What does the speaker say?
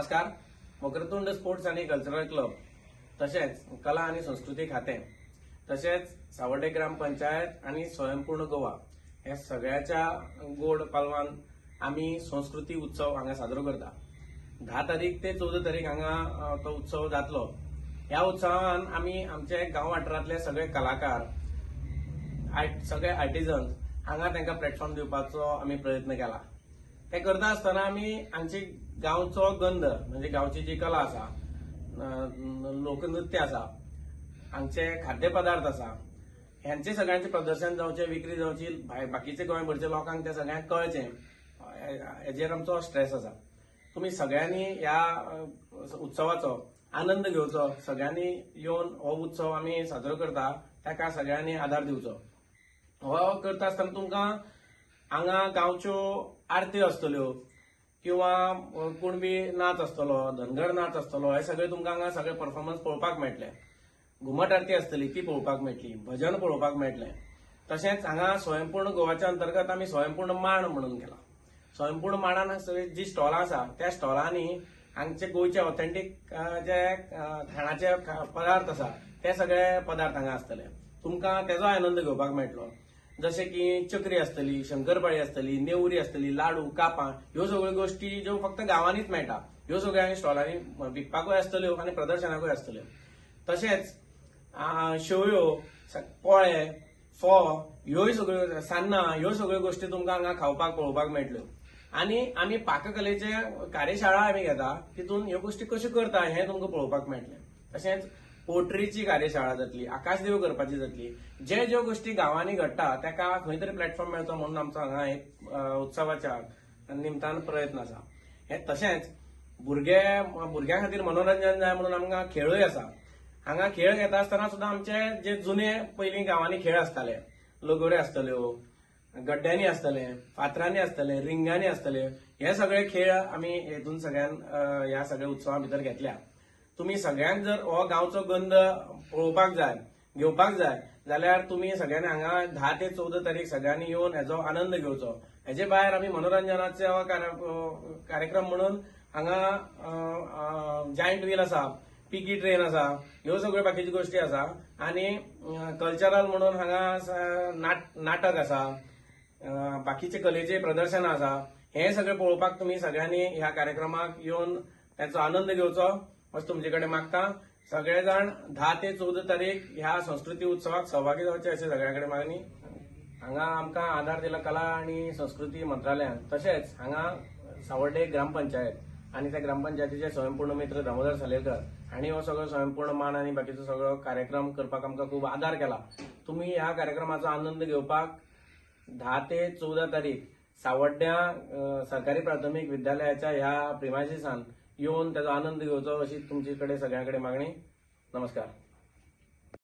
नमस्कार. मकरतुंड स्पोर्ट्स आणि cultural club तशेंच कला आणि संस्कृती खातें तशेंच सावर्डे ग्रामपंचायत आणि स्वयंपूर्ण गोवा हे सगळ्याच्या गोड पालवान आमी संस्कृती उत्सव हांगा साजरो करता. धा तारीख ते चौदा तारीख हांगा तो उत्सव जातलो. ह्या उत्सवान आमी आमचे गांव वाठारांतले सगळे कलाकार सगळे आर्टिजन हांगा तांकां प्लॅटफॉर्म दिवपाचो आमी प्रयत्न केला. ते करता आसतना आमी आमची गांवचो गंध म्हणजे गांवची जी कला आसा लोकनृत्य आसा हांगचे खाद्यपदार्थ आसा ह्यांचे सगळ्यांचे प्रदर्शन जावचे विक्री जावची बाकीचे गोंयभरच्या लोकांक ते सगळ्यांक कळचें. हेजेर आमचो स्ट्रेस आसा तुम्ही सगळ्यांनी ह्या उत्सवाचो आनंद घेवचो सगळ्यांनी येवन हो उत्सव आमी साजरो करता ताका सगळ्यांनी आदार दिवचो. हो करता आसतना तुमकां हांगा गांवच्यो आरत्यो आसतल्यो किंवा कुणबी नाच आसतलो धनगर नाच आसतलो हे सगळे तुमकां हांगा सगळे परफॉर्मन्स पळोवपाक मेळटले. घुमट आरती आसतली ती पळोवपाक मेळटली भजन पळोवपाक मेळटलें. तशेंच हांगा स्वयंपूर्ण गोवाच्या अंतर्गत आमी स्वयंपूर्ण मांड म्हणून केला. स्वयंपूर्ण मांडान सगळी जी स्टॉलां आसा त्या स्टॉलांनी हांगचे गोंयचे ऑथेंटीक जे खाणाचे पदार्थ आसा ते सगळे पदार्थ हांगा आसतले. तुमकां तेजो आनंद घेवपाक मेळटलो. जशें की चक्री आसतली शंकरपाळी आसतली नेवरी आसतली लाडू कापां ह्यो सगळ्यो गोष्टी ज्यो फक्त गांवांनीच मेळटा ह्यो सगळ्यो आमी स्टॉलांनी विकपाकूय आसतल्यो आनी प्रदर्शनाकूय आसतल्यो तशेंच शेवयो पोळे फोव ह्योय सगळ्यो सान्नां ह्यो सगळ्यो गोश्टी तुमकां हांगा खावपाक पळोवपाक मेळटल्यो. आनी आमी पाककलेचे कार्यशाळा आमी घेता तितून ह्यो गोश्टी कश्यो करता हें तुमकां पळोवपाक मेळटलें. तशेंच पोट्रीची कार्यशाळा जातली आकाशदेव करपाची जातली. जे ज्यो गोष्टी गांवांनी घडटा ताका खंय तरी प्लॅटफॉर्म मेळचो म्हणून आमचो हांगा एक उत्सवाच्या निमतान प्रयत्न आसा हे तशेंच भुरगे भुरग्यां खातीर मनोरंजन जाय म्हणून आमकां खेळूय आसा हांगा खेळ घेता आसतना सुद्दां आमचे जे जुने पयलीं गांवांनी खेळ आसताले लगोऱ्यो आसतल्यो गड्ड्यांनी आसतले फातरांनी आसतले रिंगांनी आसतले हे सगळे खेळ आमी हेतून सगळ्यान ह्या सगळ्या उत्सवां भितर घेतल्या. तुम्ही सगळ्यांक जर हो गांवचो गंध पळोवपाक जाय घेवपाक जाय जाल्यार तुम्ही सगळ्यांनी हांगा धा ते चौदा तारीख सगळ्यांनी येवन हेजो आनंद घेवचो. हेजे भायर आमी मनोरंजनाचो हो कार्य- हो, कार्यक्रम म्हणून हांगा जायंट व्हील आसा पिकी ट्रेन आसा ह्यो सगळ्यो बाकीच्यो गोष्टी आसा. आनी कल्चरल म्हणून हांगा नाट- नाटक आसा बाकीचे कलेचे प्रदर्शन आसा. हे सगळे पळोवपाक तुम्ही सगळ्यांनी ह्या कार्यक्रमाक येवन त्याचो आनंद घेवचो. अशें तुमचे कडेन मागता. सगळे जाण धा ते चौदा तारीख ह्या संस्कृती उत्सवाक सहभागी जावचे अशें सगळ्या कडेन मागणी. हांगा आमकां आदार दिला कला आनी संस्कृती मंत्रालयान. तशेंच हांगा सावर्डे ग्रामपंचायत आनी त्या ग्रामपंचायतीचे स्वयंपूर्ण मित्र दामोदर सालेकर हांणी हो सगळो स्वयंपूर्ण मान आनी बाकीचो सगळो कार्यक्रम करपाक आमकां खूब आदार केला. तुमी ह्या कार्यक्रमाचो आनंद घेवपाक धा ते चौदा तारीख सावड्ड्या सरकारी प्राथमीक विद्यालयाच्या ह्या प्रिमायसिसान येवन त्याचा आनंद घेवचो अशी तुमचे कडेन सगळ्यां कडेन मागणी. नमस्कार.